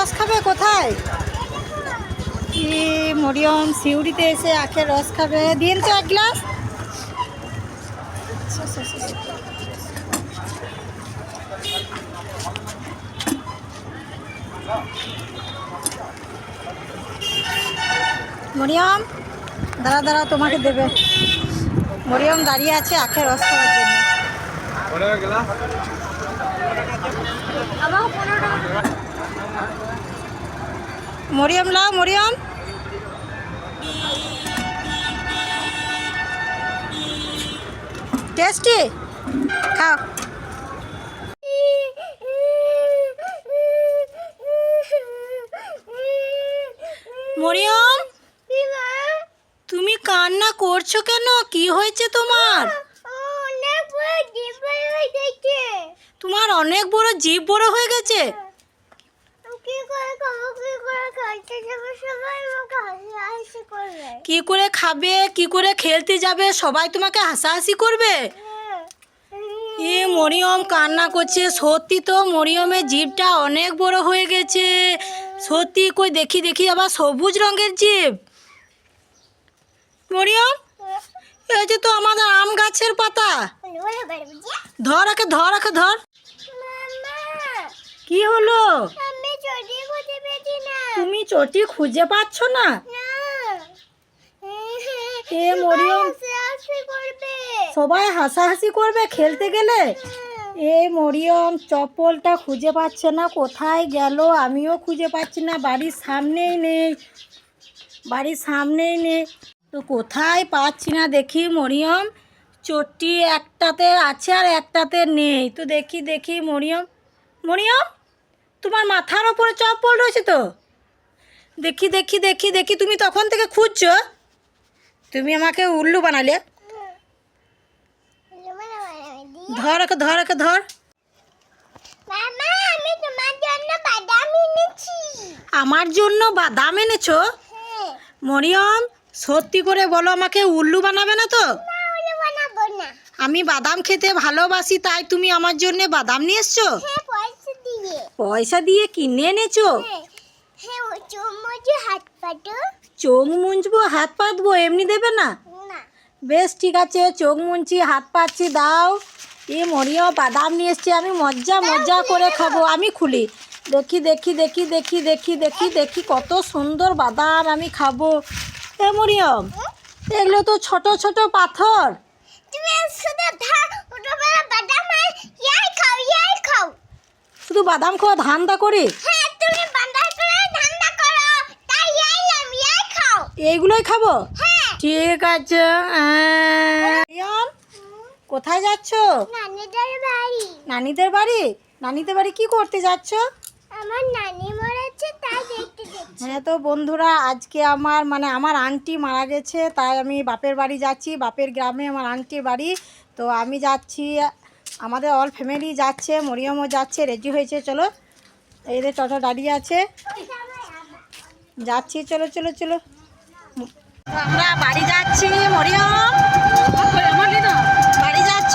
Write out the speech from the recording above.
রস খাবে কোথায়? কি মরিয়ম সিউড়িতে এসে আখের রস খাবে? দিন তো এক গ্লাস। মরিয়ম দাঁড়া দাঁড়া তোমাকে দেবে। মরিয়ম দাঁড়িয়ে আছে আখের রস খাওয়ার জন্য। মরিয়ম লাও, মরিয়ম। টেস্টি? খাও। মরিয়ম, তুমি কান্না করছ কেন? কি হয়েছে তোমার? তোমার অনেক বড় জীব বড় হয়ে গেছে। কি করে খাবে? কি করে খেলতে যাবে? সবাই তোমাকে হাসাহাসি করবে? এ মরিয়ম কান্না করছে। সত্যি তো মরিয়মের জিভটা অনেক বড় হয়ে গেছে। সত্যি কই দেখি দেখি আবার সবুজ রঙের জিভ। মরিয়ম এই যে তো আমাদের আম গাছের পাতা। ধর একে ধর একে ধর। কি হলো? তুমি চটি খুঁজে পাচ্ছ না? এ মরিয়ম সবাই হাসাহাসি করবে। খেলতে গেলে? এ মরিয়ম চপ্পলটা খুঁজে পাচ্ছে না কোথায় গেল? আমিও খুঁজে পাচ্ছি না বাড়ির সামনেই নেই। বাড়ির সামনেই নেই। তো কোথায় পাচ্ছি না দেখি মরিয়ম? চটি একটাতে আছে আর একটাতে নেই। তো দেখি দেখি মরিয়ম। মরিয়ম তোমার মাথার ওপরে চপ্পল রয়েছে তো? দেখি দেখি দেখি দেখি তুমি তখন থেকে খুঁজছো? তুমি আমাকে উল্লু বানালে। ধর একে ধর একে ধর। আমার জন্য বাদাম এনেছো? হ্যাঁ। মরিয়ম সত্যি করে বলো আমাকে উল্লু বানাবে না তো? আমি বাদাম খেতে ভালোবাসি তাই তুমি আমার জন্য বাদাম নিয়ে এসছো? হ্যাঁ পয়সা দিয়ে। পয়সা দিয়ে কিনে এনেছো? হ্যাঁ হ্যাঁ চোখ মুঞ্চবো হাত পাতবো এমনি দেবে না? বেশ ঠিক আছে চোখ মুঞ্চি হাত পাচ্ছি দাও। এ মরিও বাদাম নিয়ে এসছি আমি মজা মজা করে খাব আমি খুলি। দেখি দেখি দেখি দেখি দেখি দেখি দেখি কত সুন্দর বাদাম আমি খাব। এ মরিয়ম এগুলো তো ছোট ছোট পাথর। শুধু বাদাম শুধু খাওয়া ধান্দা করি হ্যাঁ তুমি বান্দা করে ধান্দা করো তাই ইয়াই লাম ইয়াই খাও এইগুলোই খাব? হ্যাঁ। ঠিক আছে কোথায় যাচ্ছ? নানিদের বাড়ি। নানিদের বাড়ি? নানিদের কি করতে যাচ্ছ? আমার নানি মরেছে তাই দেখতে হ্যাঁ তো বন্ধুরা আজকে আমার মানে আমার আন্টি মারা গেছে তাই আমি বাপের বাড়ি যাচ্ছি। বাপের গ্রামে আমার আন্টির বাড়ি। তো আমি যাচ্ছি আমাদের অল ফ্যামিলি যাচ্ছে মরিয়মও যাচ্ছে রেডি হয়েছে চলো। এই যে টোটো দাঁড়িয়ে আছে। যাচ্ছি চলো চলো চলো। আমরা বাড়ি যাচ্ছি মরিয়ম। বাড়ি যাচ্ছ?